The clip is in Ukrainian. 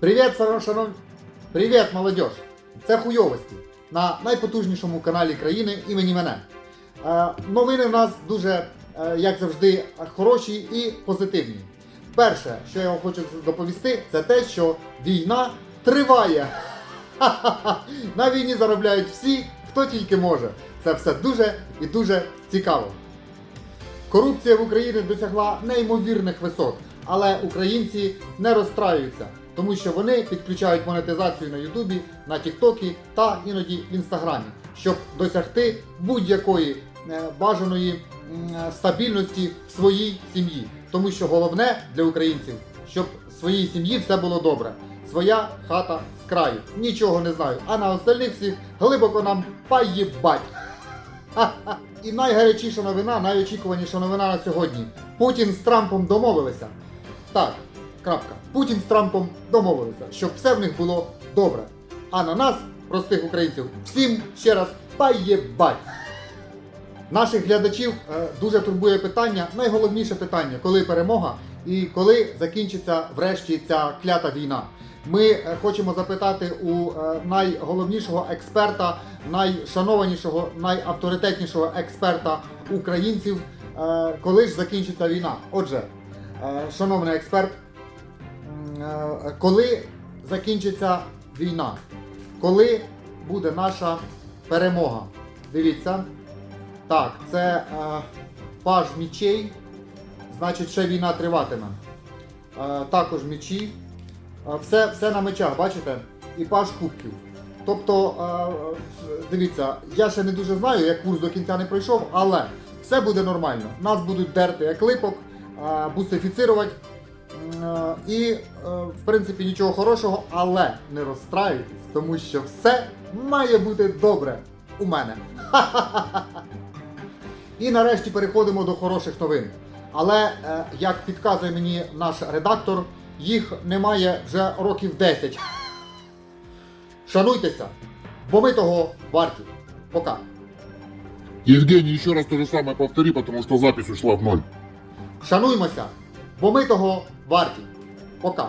Привіт, шановні... Привіт, молодь! Це хуйовості на найпотужнішому каналі країни імені мене. Е, новини в нас дуже, е, як завжди, хороші і позитивні. Перше, що я вам хочу доповісти, це те, що війна триває. На війні заробляють всі, хто тільки може. Це все дуже і дуже цікаво. Корупція в Україні досягла неймовірних висот, але українці не розстраюються, тому що вони підключають монетизацію на Ютубі, на Тіктокі та іноді в Інстаграмі, щоб досягти будь-якої е, бажаної стабільності в своїй сім'ї. Тому що головне для українців, щоб своїй сім'ї все було добре. Своя хата з краю. Нічого не знаю. А на остальних всіх глибоко нам поїбать. І найгарячіша новина, найочікуваніша новина на сьогодні. Путін з Трампом домовилися. Так, крапка. Путін з Трампом домовилися, щоб все в них було добре. А на нас, простих українців, всім ще раз поєбать. Наших глядачів е, дуже турбує питання, найголовніше питання, коли перемога і коли закінчиться врешті ця клята війна. Ми е, хочемо запитати у е, найголовнішого експерта, найшанованішого, найавторитетнішого експерта українців, е, коли ж закінчиться війна. Отже, е, шановний експерт, коли закінчиться війна? Коли буде наша перемога? Дивіться. Так, це е, паж мічей. Значить, ще війна триватиме. Е, також мічі. Е, все, все на мечах, бачите? І паж кубків. Тобто, е, дивіться, я ще не дуже знаю, як курс до кінця не пройшов, але все буде нормально. Нас будуть дерти як липок, е, бусифіцирувати. Е, І, е, в принципі, нічого хорошого, але не розстраюйтесь, тому що все має бути добре у мене. І нарешті переходимо до хороших новин. Але, е, як підказує мені наш редактор, їх немає вже років 10. Шануйтеся, бо ми того варті. Пока. Евгений, еще раз то же самое повтори, потому что запись ушла в ноль. Шануймося, бо ми того варті. Пока.